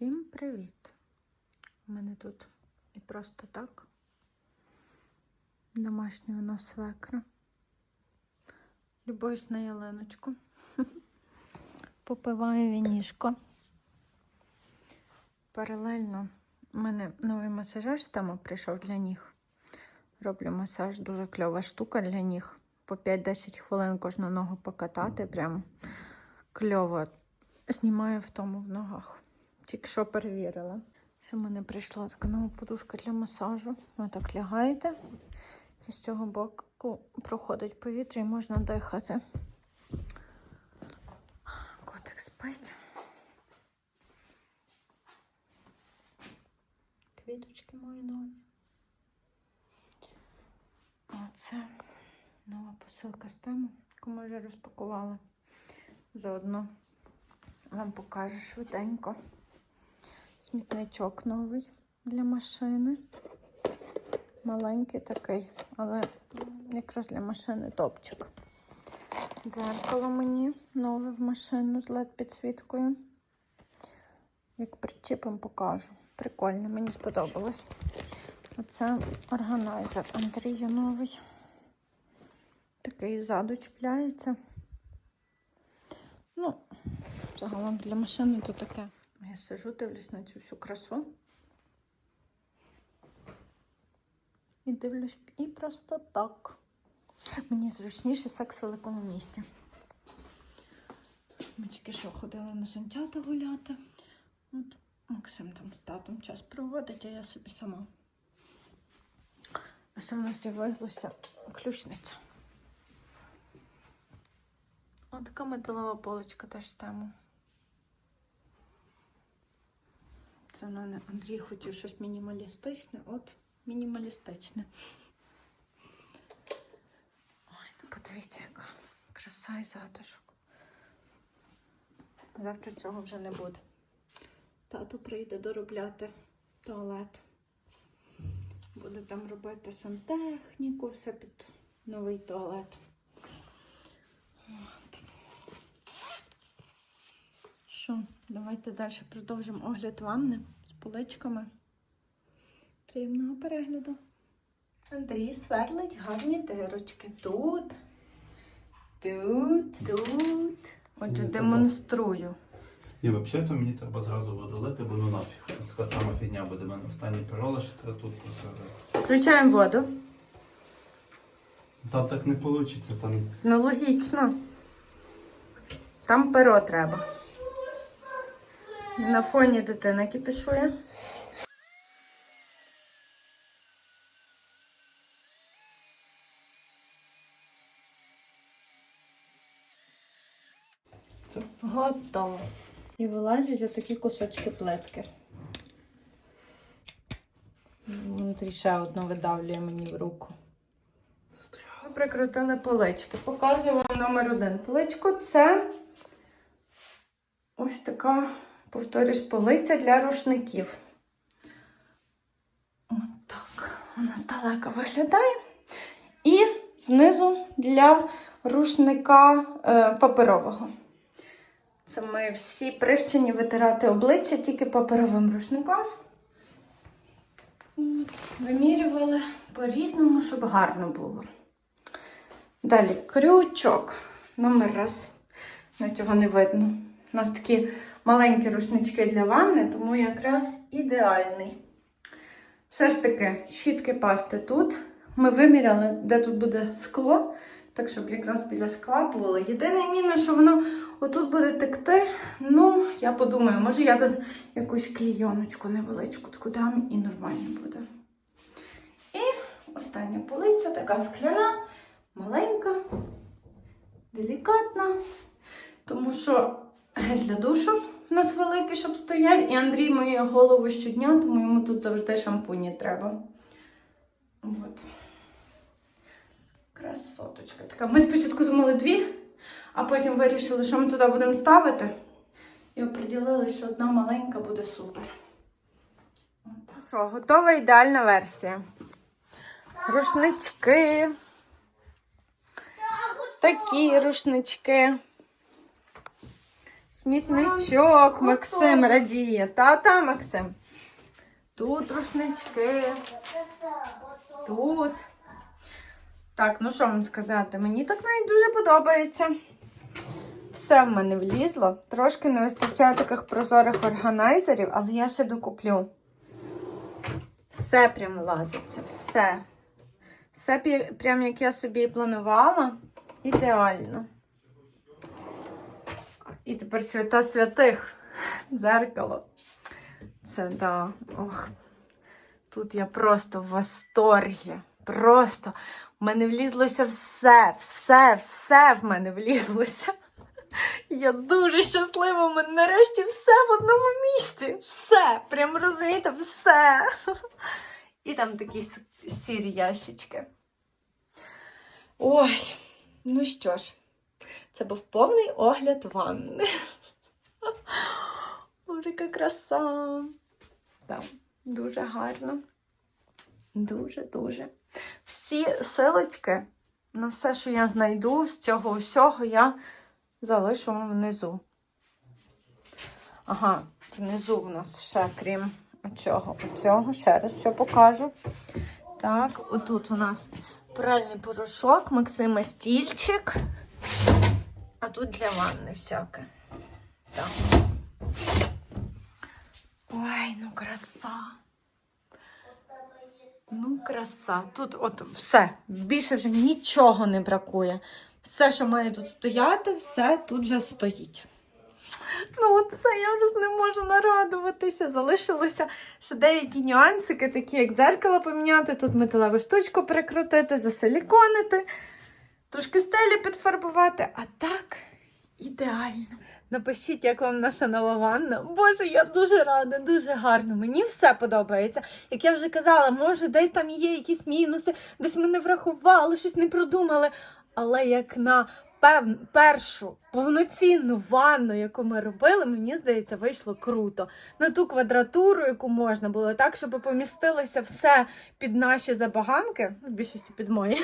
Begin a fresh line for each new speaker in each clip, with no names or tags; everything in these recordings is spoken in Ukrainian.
Всім привіт! У мене тут і просто так. Домашня у нас свекра. Любуюсь на ялиночку. Попиваю вінішко. Паралельно у мене новий масажер з тема прийшов для ніг. Роблю масаж, дуже кльова штука для ніг. По 5-10 хвилин кожну ногу покатати. Прям кльово. Знімаю в тому в ногах. Тільки що перевірила. Що в мене прийшла така нова подушка для масажу. Ви так лягаєте. І з цього боку проходить повітря і можна дихати. Котик спить. Квіточки мої нові. Оце нова посилка з тему, яку ми вже розпакували. Заодно вам покажу швиденько. Смітничок новий для машини. Маленький такий, але якраз для машини топчик. Дзеркало мені нове в машину з led підсвіткою. Як причіпом покажу. Прикольно, мені сподобалось. Оце органайзер Андрія новий. Такий ззаду чіпляється. Ну, загалом для машини то таке. Я сижу, дивлюсь на цю всю красу. І дивлюсь і просто так. Мені зручніше секс в великому місті. Ми тільки що ходили на санчата гуляти. От Максим там з татом час проводить, а я собі сама. А ще в нас з'явилася ключниця. Ось така металова полочка теж з тему. Це мене Андрій хотів щось мінімалістичне, от мінімалістичне. Ой, ну подивіться, яка краса і затишок. Завтра цього вже не буде. Тато прийде доробляти туалет. Буде там робити сантехніку, все під новий туалет. Що, давайте далі продовжимо огляд ванни поличками. Приємного перегляду. Андрій сверлить гарні дирочки. Тут, тут, тут. Отже,
Ну,
демонструю.
І взагалі-то мені треба зразу воду лити, бо ну нафіг. Така сама фігня буде. У мене останній перола, ще треба тут просверлити.
Включаємо воду.
Там так не вийде, там
Ну, логічно. Там перо треба. На фоні дитина кипішує.
це.
Готово. І вилазять отакі кусочки плитки. Внутрі ще одну видавлює мені в руку. Ми прикрутили полички. Показую вам номер один. Поличку це ось така, повторюсь, полиця для рушників. От так вона здалека виглядає. І знизу для рушника е, паперового. Це ми всі привчені витирати обличчя тільки паперовим рушником. Вимірювали по-різному, щоб гарно було. Далі крючок. Номер раз. На цього не видно. У нас такі маленькі рушнички для ванни, тому якраз ідеальний. Все ж таки, щітки пасти тут. Ми виміряли, де тут буде скло, так щоб якраз біля скла було. Єдине мінус, що воно отут буде текти. Ну, я подумаю, може я тут якусь клійоночку невеличку таку дам і нормально буде. І остання полиця, така скляна, маленька, делікатна. Тому що для душу у нас великий, щоб стояв, і Андрій миє голову щодня, тому йому тут завжди шампуні треба. От. Красоточка така. Ми спочатку думали дві, а потім вирішили, що ми туди будемо ставити. І оприділили, що одна маленька буде супер. Що, готова ідеальна версія. Рушнички. Такі рушнички. Смітничок, Максим радіє. Та-та, Максим. Тут рушнички. Тут. Так, ну що вам сказати? Мені так навіть дуже подобається. Все в мене влізло. Трошки не вистачає таких прозорих органайзерів, але я ще докуплю. Все прям влазиться, все. Все прям як я собі і планувала. Ідеально. І тепер свята святих. Дзеркало. Це да. Ох. Тут я просто в восторгі. Просто в мене влізлося все, все, все в мене влізлося. Я дуже щаслива, в мене нарешті все в одному місці. Все, прям розумієте, все. І там такі сірі ящички. Ой, ну що ж, це був повний огляд ванни. Боже, яка краса. Так, дуже гарно. Дуже-дуже. Всі силочки на все, що я знайду з цього усього, я залишу внизу. Ага, внизу в нас ще, крім оцього, оцього, ще раз все покажу. Так, отут у нас пральний порошок, Максима стільчик. Тут для ванни всяке. Так. Ой, ну краса. Ну, краса. Тут от все. Більше вже нічого не бракує. Все, що має тут стояти, все тут вже стоїть. Ну, от це я вже не можу нарадуватися. Залишилося ще деякі нюансики, такі як дзеркало поміняти, тут металеву штучку прикрутити, засиліконити, трошки стелі підфарбувати, а так ідеально. Напишіть, як вам наша нова ванна. Боже, я дуже рада, дуже гарно. Мені все подобається. Як я вже казала, може, десь там є якісь мінуси, десь ми не врахували, щось не продумали. Але як на пев... першу повноцінну ванну, яку ми робили, мені здається, вийшло круто. На ту квадратуру, яку можна було, так, щоб помістилося все під наші забаганки, в більшості під мої.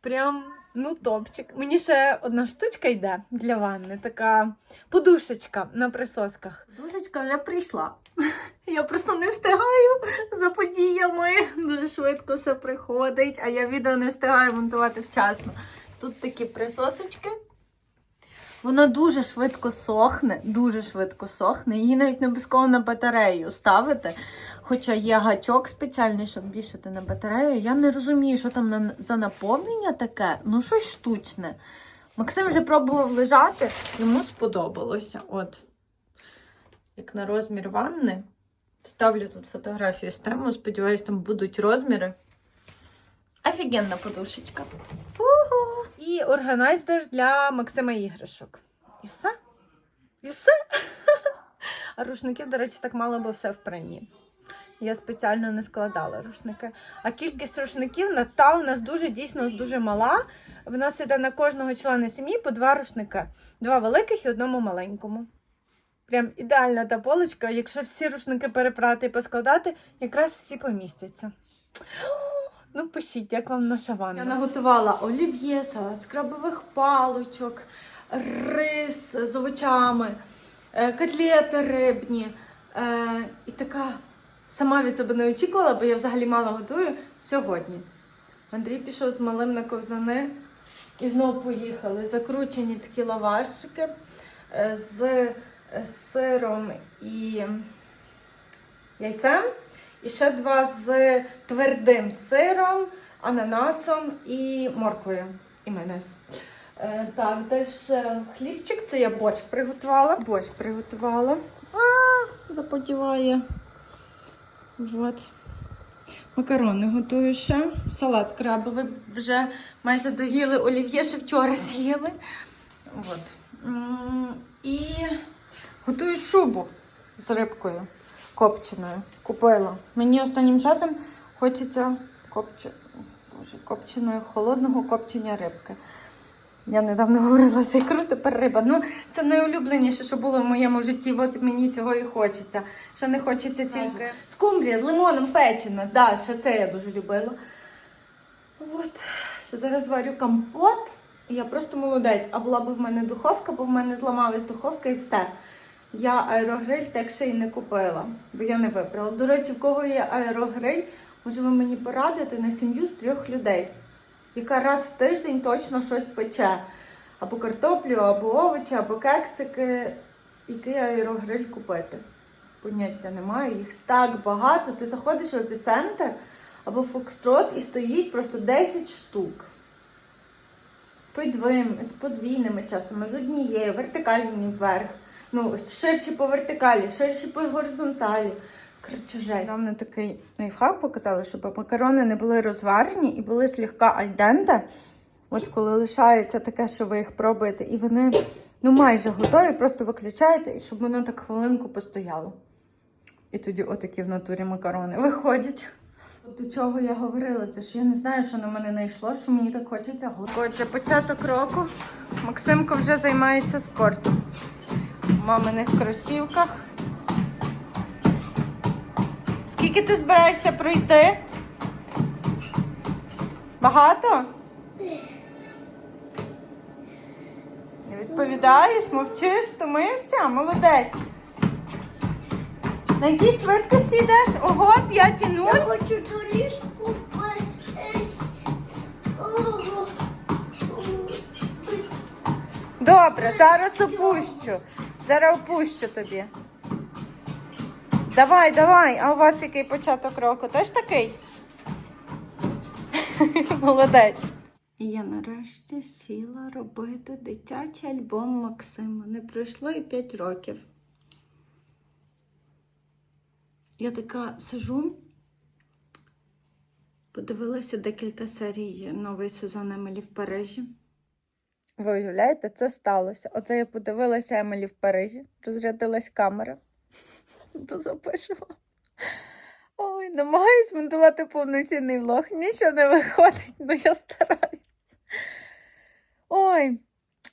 Прям, ну, топчик. Мені ще одна штучка йде для ванни, така подушечка на присосках. Подушечка вже прийшла. Я просто не встигаю за подіями. Дуже швидко все приходить, а я відео не встигаю монтувати вчасно. Тут такі присосочки. Вона дуже швидко сохне, дуже швидко сохне. Її навіть не обов'язково на батарею ставити. Хоча є гачок спеціальний, щоб вішати на батарею. Я не розумію, що там за наповнення таке. Ну, щось штучне. Максим вже пробував лежати, йому сподобалося. От. Як на розмір ванни. Ставлю тут фотографію з тему. Сподіваюсь, там будуть розміри. Офігенна подушечка. Угу. І органайзер для Максима іграшок. І все. І все. А рушників, до речі, так мало, бо все в пральні. Я спеціально не складала рушники. А кількість рушників на та у нас дуже дійсно дуже мала. В нас іде на кожного члена сім'ї по два рушника. Два великих і одному маленькому. Прям ідеальна та полочка. Якщо всі рушники перепрати і поскладати, якраз всі помістяться. Ну, пишіть, як вам наша ванна. Я наготувала олів'є, салат з крабових палочок, рис з овочами, е, котлети рибні. Е, І така сама від себе не очікувала, бо я взагалі мало готую сьогодні. Андрій пішов з малим на ковзани і знову поїхали. Закручені такі лавашчики е, з сиром і яйцем. І ще два з твердим сиром, ананасом і морквою. І майонез. Е, так, теж е, хлібчик, це я борщ приготувала. Борщ приготувала. А, заподіває. Вот. Макарони готую ще. Салат крабовий вже майже доїли олів'є, ще вчора з'їли. От. І готую шубу з рибкою копченою. Купила. Мені останнім часом хочеться копче... Боже, копченої холодного копчення рибки. Я недавно говорила з ікру, тепер риба. Ну, це найулюбленіше, що було в моєму житті. От мені цього і хочеться. Ще не хочеться тільки скумбрія з лимоном печена. Да, ще це я дуже любила. От. Ще зараз варю компот Я просто молодець. А була б в мене духовка, бо в мене зламалась духовка і все. Я аерогриль так ще й не купила, бо я не вибрала. До речі, в кого є аерогриль, може ви мені порадите на сім'ю з трьох людей, яка раз в тиждень точно щось пече. Або картоплю, або овочі, або кексики. Який аерогриль купити? Поняття немає. Їх так багато. Ти заходиш в епіцентр або Фокстрот і стоїть просто 10 штук. З подвійними часами, з однією, вертикальні вверх. Ну, ширші по вертикалі, ширші по горизонталі. Коротше, жесть. Нам не такий лайфхак показали, щоб макарони не були розварені і були слегка альденте. От коли лишається таке, що ви їх пробуєте, і вони ну майже готові, просто виключаєте, і щоб воно так хвилинку постояло. І тоді отакі в натурі макарони виходять. До чого я говорила, це що я не знаю, що на мене знайшло, що мені так хочеться. Отже, початок року Максимко вже займається спортом. Маминих кросівках. Скільки ти збираєшся пройти? Багато? Не відповідаєш, мовчиш, втомився? Молодець. На якій швидкості йдеш? Ого, 5 і 0.
Я хочу доріжку. Ого.
Добре, зараз опущу. Зараз опущу тобі. Давай, давай. А у вас який початок року? Теж такий? Молодець. Я нарешті сіла робити дитячий альбом Максима. Не пройшло і 5 років. Я така сижу, подивилася декілька серій новий сезон Емелі в Парижі. Ви уявляєте, це сталося. Оце я подивилася Емелі в Парижі, розрядилась камера. То запишемо. Ой, намагаюсь монтувати повноцінний влог. Нічого не виходить, але я стараюсь. Ой,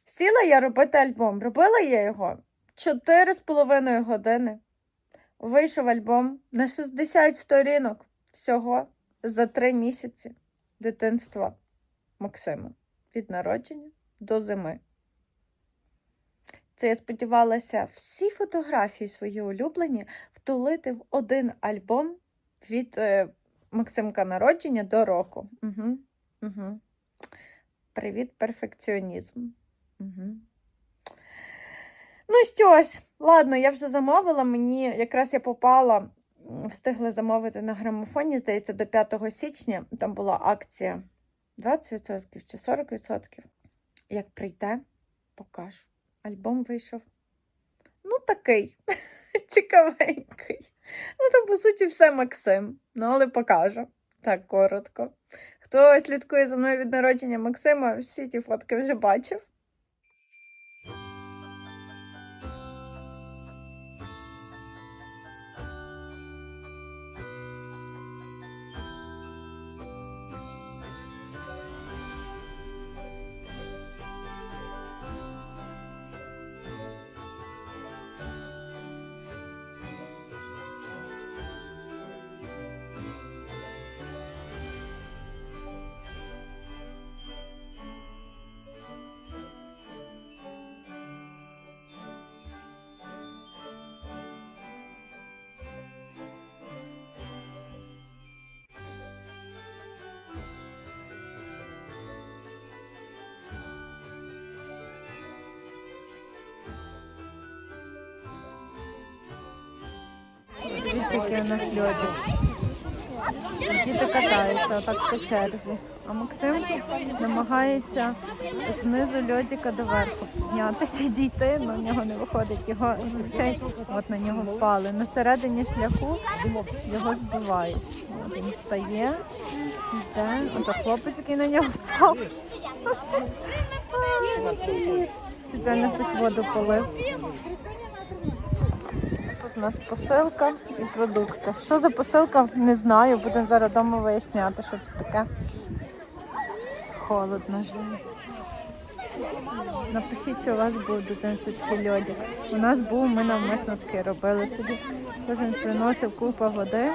сіла я робити альбом. Робила я його 4,5 години. Вийшов альбом на 60 сторінок всього за 3 місяці дитинства Максима від народження до зими. Це я сподівалася всі фотографії свої улюблені втулити в один альбом від е, Максимка народження до року. Угу. Угу. Привіт, перфекціонізм. Угу. Ну що ж, ладно, я вже замовила. Мені якраз я попала, м, встигли замовити на грамофоні, здається, до 5 січня. Там була акція 20% чи 40%. Як прийде, покажу. Альбом вийшов. Ну, такий цікавенький. Ну, там, по суті, все Максим. Ну, але покажу. Так, коротко. Хто слідкує за мною від народження Максима, всі ті фотки вже бачив. У нас льодик. Діти катаються отак по черзі. А Максим намагається знизу льодика до верху піднятися і дійти, але в нього не виходить. Його зазвичай от на нього впали. На середині шляху його збивають. От Він встає, йде. Ото хлопець, який на нього впав. Спеціально хтось воду полив. У нас посилка і продукти. Що за посилка, не знаю. Будемо зараз вдома виясняти, що це таке. Холодно жесть. Напишіть, що у вас був дитинський льодик. У нас був, ми навмисно таки робили собі. Кожен приносив купу води.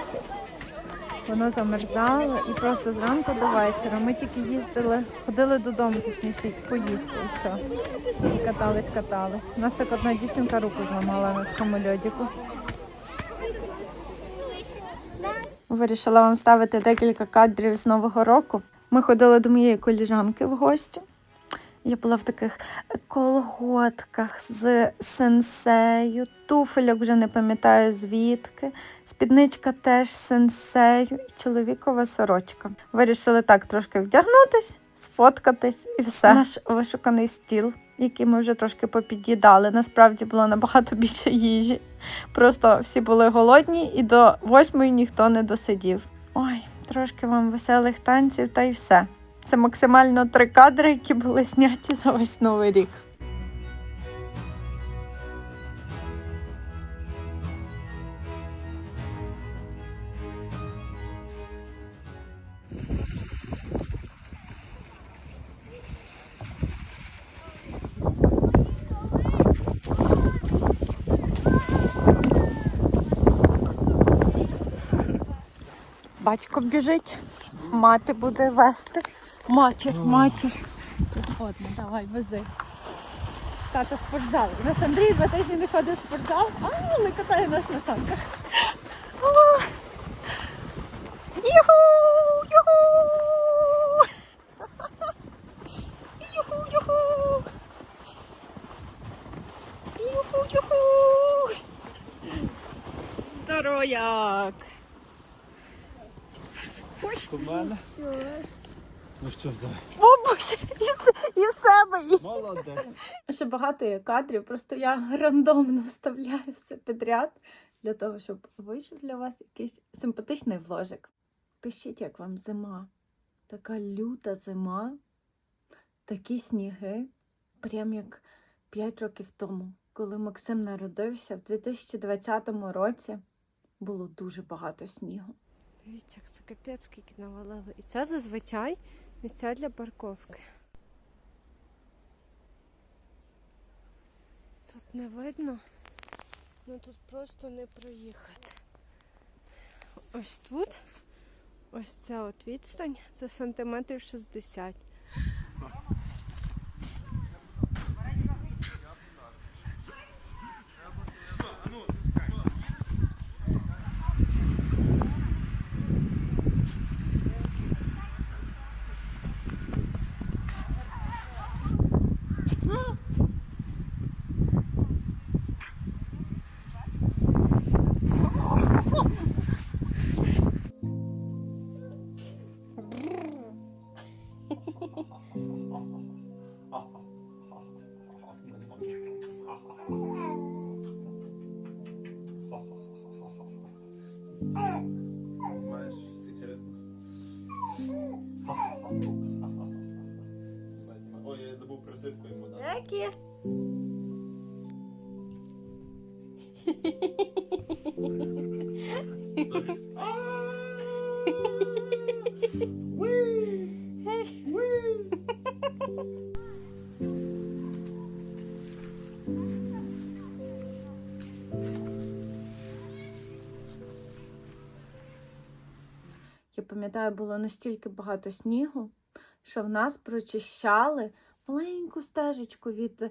Воно замерзало і просто зранку до вечора. Ми тільки їздили, ходили додому, точніше, поїсти і все. І катались, катались. У нас так одна дівчинка руку зламала на цьому льодіку. Вирішила вам ставити декілька кадрів з Нового року. Ми ходили до моєї коліжанки в гості. Я була в таких колготках з сенсею, туфельок вже не пам'ятаю звідки. Спідничка теж сенсею і чоловікова сорочка. Вирішили так трошки вдягнутись, сфоткатись і все. Наш вишуканий стіл, який ми вже трошки попід'їдали. Насправді було набагато більше їжі. Просто всі були голодні і до восьмої ніхто не досидів. Ой, трошки вам веселих танців та й все. Це максимально три кадри, які були зняті за весь новий рік. Батько біжить, мати буде вести. Матір, матір. Згодна, давай, вези. Тата спортзал. У нас Андрій два тижні не ходив в спортзал, а але катає нас на санках. Юху! Юху! Юху, юху! Юху, юху! Здоров'як!
Ну що, давай.
О, Боже, і, і в себе, і
Молодець.
Ще багато є кадрів, просто я рандомно вставляю все підряд для того, щоб вийшов для вас якийсь симпатичний вложик. Пишіть, як вам зима. Така люта зима, такі сніги, прям як 5 років тому, коли Максим народився, в 2020 році було дуже багато снігу.
Дивіться, як це капець скільки навалили. І це зазвичай місця для парковки. Тут не видно, ну тут просто не проїхати. Ось тут, ось ця от відстань, це сантиметрів 60.
Я
пам'ятаю, було настільки багато снігу, що в нас прочищали маленьку стежечку від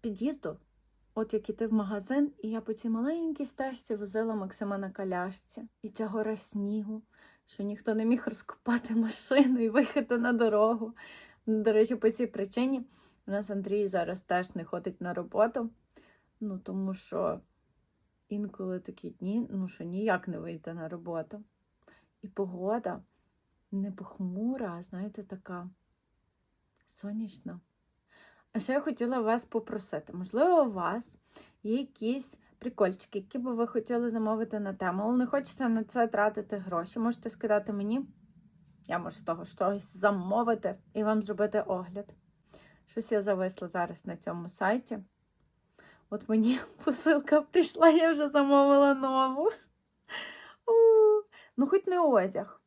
під'їзду, от як іти в магазин, і я по цій маленькій стежці возила Максима на колясці. І ця гора снігу, що ніхто не міг розкопати машину і виїхати на дорогу. До речі, по цій причині у нас Андрій зараз теж не ходить на роботу, ну тому що інколи такі дні, ну що ніяк не вийти на роботу. І погода не похмура, а знаєте, така сонячна. А ще я хотіла вас попросити, можливо, у вас є якісь прикольчики, які би ви хотіли замовити на тему, але не хочеться на це тратити гроші. Можете скидати мені. Я можу з того щось замовити і вам зробити огляд. Щось я зависла зараз на цьому сайті. От мені посилка прийшла, я вже замовила нову. Ну, хоч не одяг.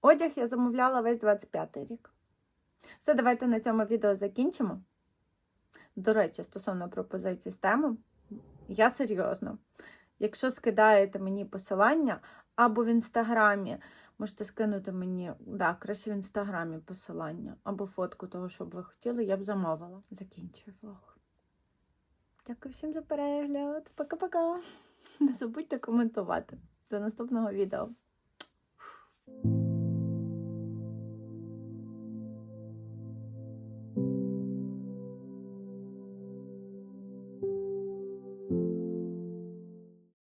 Одяг я замовляла весь 25-й рік. Все, давайте на цьому відео закінчимо. До речі, стосовно пропозицій з тему, я серйозно. Якщо скидаєте мені посилання, або в інстаграмі. Можете скинути мені да, краще в інстаграмі посилання або фотку того, що б ви хотіли, я б замовила. Закінчую влог. Дякую всім за перегляд. Пока-пока. Не забудьте коментувати. До наступного відео.